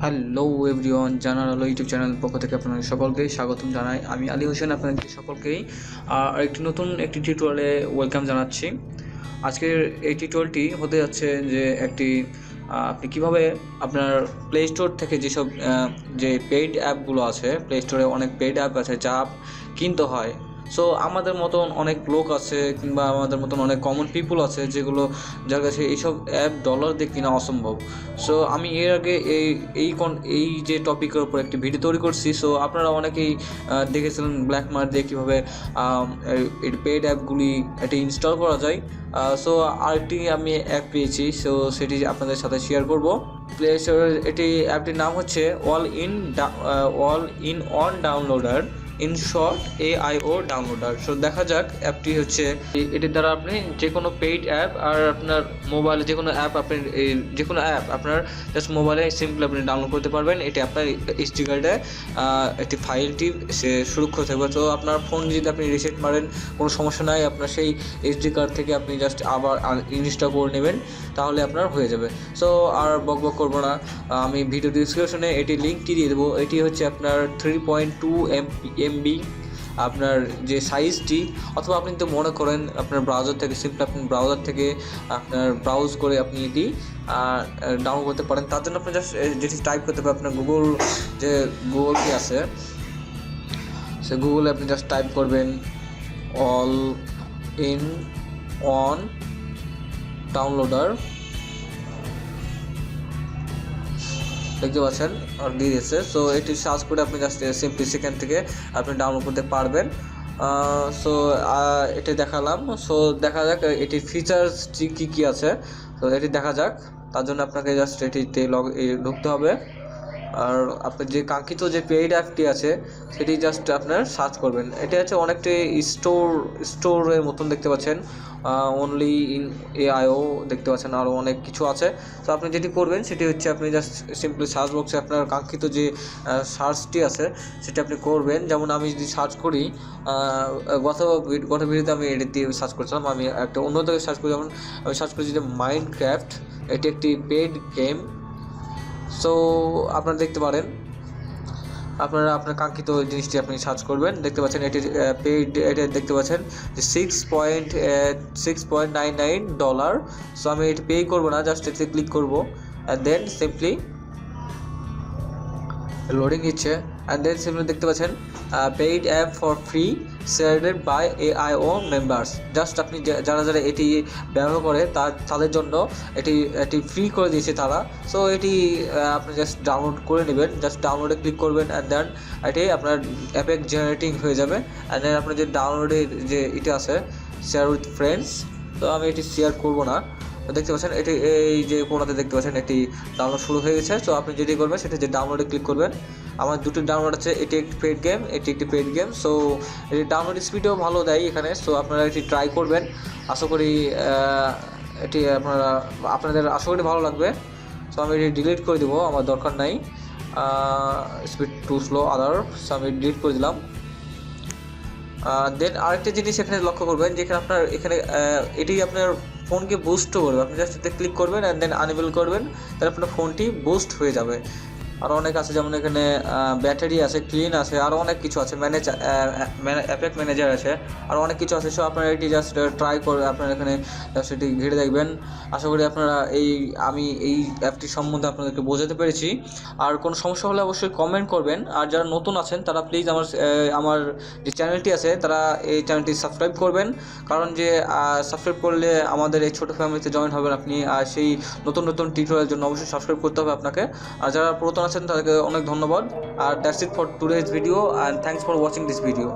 Hello everyone জানার আলো YouTube channel পক্ষ থেকে আপনাদের সকলকেই স্বাগতম জানাই। আমি আলী হোসেন আপনাদের সকলকেই। আহ, একটি নতুন একটি টিউটোরিয়ালে ওয়েলকাম জানাচ্ছি। আজকের এই টিউটোরিয়ালটি হতে যাচ্ছে যে একটি আপনি কীভাবে আপনার প্লে স্টোর থেকে যেসব যে পেইড অ্যাপগুলো আছে প্লে স্টোরে অনেক পেইড অ্যাপ আছে যা কিনতে হয় সো আমাদের মতন অনেক লোক আছে কিংবা আমাদের মতন অনেক কমন পিপুল আছে যেগুলো যার কাছে এইসব অ্যাপ ডলার দিয়ে কিনা অসম্ভব। সো আমি এর আগে এই এই কোন এই যে টপিকের উপর একটি ভিডিও তৈরি করছি। সো আপনারা অনেকেই দেখেছিলেন ব্ল্যাক মার্ক দিয়ে কীভাবে এই পেড অ্যাপগুলি এটি ইনস্টল করা যায়। সো আরেকটি আমি অ্যাপ পেয়েছি। সো সেটি আপনাদের সাথে শেয়ার করব। প্লে স্টোরের এটি অ্যাপটির নাম হচ্ছে all in all in one downloader in short AIO downloader. So দেখা যাক, অ্যাপটি হচ্ছে এটির দ্বারা আপনি যে কোনো পেইড অ্যাপ আর আপনার মোবাইলে যে কোনো অ্যাপ আপনি যে কোনো অ্যাপ আপনার জাস্ট মোবাইলে সিম্পলি আপনি ডাউনলোড করতে পারবেন। এটি আপনার এইচডি কার্ডে একটি ফাইলটি সে সুরক্ষিত থাকবে। তো আপনার ফোন যদি আপনি রিসেট মারেন, কোনো সমস্যা নাই, আপনার সেই এইচডি কার্ড থেকে আপনি জাস্ট আবার ইনস্টল করে নেবেন, তাহলে আপনার হয়ে যাবে। সো আর বক বক করব না, আমি ভিডিও ডিসক্রিপশনে এটি লিঙ্কটি দিয়ে দেবো। এটি হচ্ছে আপনার থ্রি পয়েন্ট টু এমবি আপনার যে সাইজটি অথবা আপনি তো মনে করেন আপনার ব্রাউজার থেকে সিম্পলি আপনি ব্রাউজার থেকে আপনার ব্রাউজ করে আপনি এটি ডাউনলোড করতে পারেন, তার জন্য আপনি জাস্ট যেটি টাইপ করতে পারেন, আপনার গুগল যে গুগল কি আছে, সে গুগলে আপনি জাস্ট টাইপ করবেন অল ইন অন ডাউনলোডার দেখতে পাচ্ছেন দিয়ে দিয়েছে। সো এটি সার্চ করে আপনি জাস্ট সিম্পলি সেখান থেকে আপনি ডাউনলোড করতে পারবেন। সো এটি দেখালাম। সো দেখা যাক, এটি ফিচার্স কী কী আছে। তো এটি দেখা যাক। তার জন্য আপনাকে জাস্ট এটিতে লগ ঢুকতে হবে। আর আপনার যে কাঙ্ক্ষিত যে পেইড অ্যাপটি আছে, সেটি জাস্ট আপনার সার্চ করবেন। এটা হচ্ছে অনেকটি স্টোর স্টোরের মতন দেখতে পাচ্ছেন। অনলি ইন এআইও দেখতে পাচ্ছেন আরও অনেক কিছু আছে। তো আপনি যেটি করবেন, সেটি হচ্ছে আপনি জাস্ট সিম্পলি সার্চ বক্সে আপনার কাঙ্ক্ষিত যে সার্চটি আছে, সেটি আপনি করবেন। যেমন আমি যদি সার্চ করি গত গত ভিডিওতে আমি এটি দিয়ে সার্চ করছিলাম। আমি একটা অন্য থেকে সার্চ করি, যেমন আমি সার্চ করি যে মাইন্ড ক্রাফট এটি একটি পেড গেম সো আপনারা দেখতে পারেন। আপনারা আপনার কাঙ্ক্ষিত জিনিসটি আপনি সার্চ করবেন। দেখতে পাচ্ছেন এটি পেইড এটা দেখতে পাচ্ছেন যে six point six point nine nine dollar so আমি এটি পে করব না জাস্ট এতে ক্লিক করব। অ্যান্ড দেন সিম্পলি লোডিং নিচ্ছে। অ্যান্ড দেন সিম্পলি দেখতে পাচ্ছেন paid app for free shared by AIO members just আপনি যারা যারা এটি ব্যবহার করে তার তাদের জন্য এটি এটি ফ্রি করে দিয়েছে তারা। সো এটি আপনি জাস্ট ডাউনলোড করে নেবেন। জাস্ট ডাউনলোডে ক্লিক করবেন অ্যান্ড দেন এটি আপনার অ্যাপে জেনারেটিং হয়ে যাবে। অ্যান্ড দেন আপনার যে ডাউনলোডের যে এটা আছে শেয়ার উইথ ফ্রেন্ডস তো আমি এটি শেয়ার করব না। তো দেখতে পাচ্ছেন, এটি এই যে কোনাতে দেখতে পাচ্ছেন, এটি ডাউনলোড শুরু হয়ে গেছে। তো আপনি যেটি করবেন, সেটা যে ডাউনলোডে ক্লিক করবেন। আমার দুটো ডাউনলোড আছে, এটি একটি পেড গেম এটি একটি পেড গেম সো এটি ডাউনলোড স্পিডও ভালো দেয় এখানে সো আপনারা এটি ট্রাই করবেন। আশা করি এটি আপনারা, আপনাদের আশা করি ভালো লাগবে। সো আমি এটি ডিলিট করে দেবো, আমার দরকার নাই। Speed too slow other so আমি ডিলিট করে দিলাম। দেন আরেকটা জিনিস এখানে লক্ষ্য করবেন, যেখানে আপনার, এখানে এটি আপনার ফোনকে বুস্ট করবে। আপনি জাস্ট এতে ক্লিক করবেন অ্যান্ড দেন আনেবল করবেন, তাহলে আপনার ফোনটি বুস্ট হয়ে যাবে। আরও অনেক আছে, যেমন এখানে ব্যাটারি আছে ক্লিন আছে আরও অনেক কিছু আছে ম্যানেজ অ্যাপেক ম্যানেজার আছে আরও অনেক কিছু আছে সব আপনারা এটি জাস্ট ট্রাই করে আপনারা এখানে জাস্ট এটি ঘিরে দেখবেন। আশা করি আপনারা এই, আমি এই অ্যাপটি সম্বন্ধে আপনাদেরকে বোঝাতে পেরেছি। আর কোনো সমস্যা হলে অবশ্যই কমেন্ট করবেন। আর যারা নতুন আছেন, তারা প্লিজ আমার আমার যে চ্যানেলটি আছে, তারা এই চ্যানেলটি সাবস্ক্রাইব করবেন। কারণ যে সাবস্ক্রাইব করলে আমাদের এই ছোটো ফ্যামিলিতে জয়েন হবেন আপনি, আর সেই নতুন নতুন টিউটোরিয়ালের জন্য অবশ্যই সাবস্ক্রাইব করতে হবে আপনাকে। আর যারা পুরাতন আছেন তাদেরকে অনেক ধন্যবাদ। আর that's it for today's video and thanks for watching this video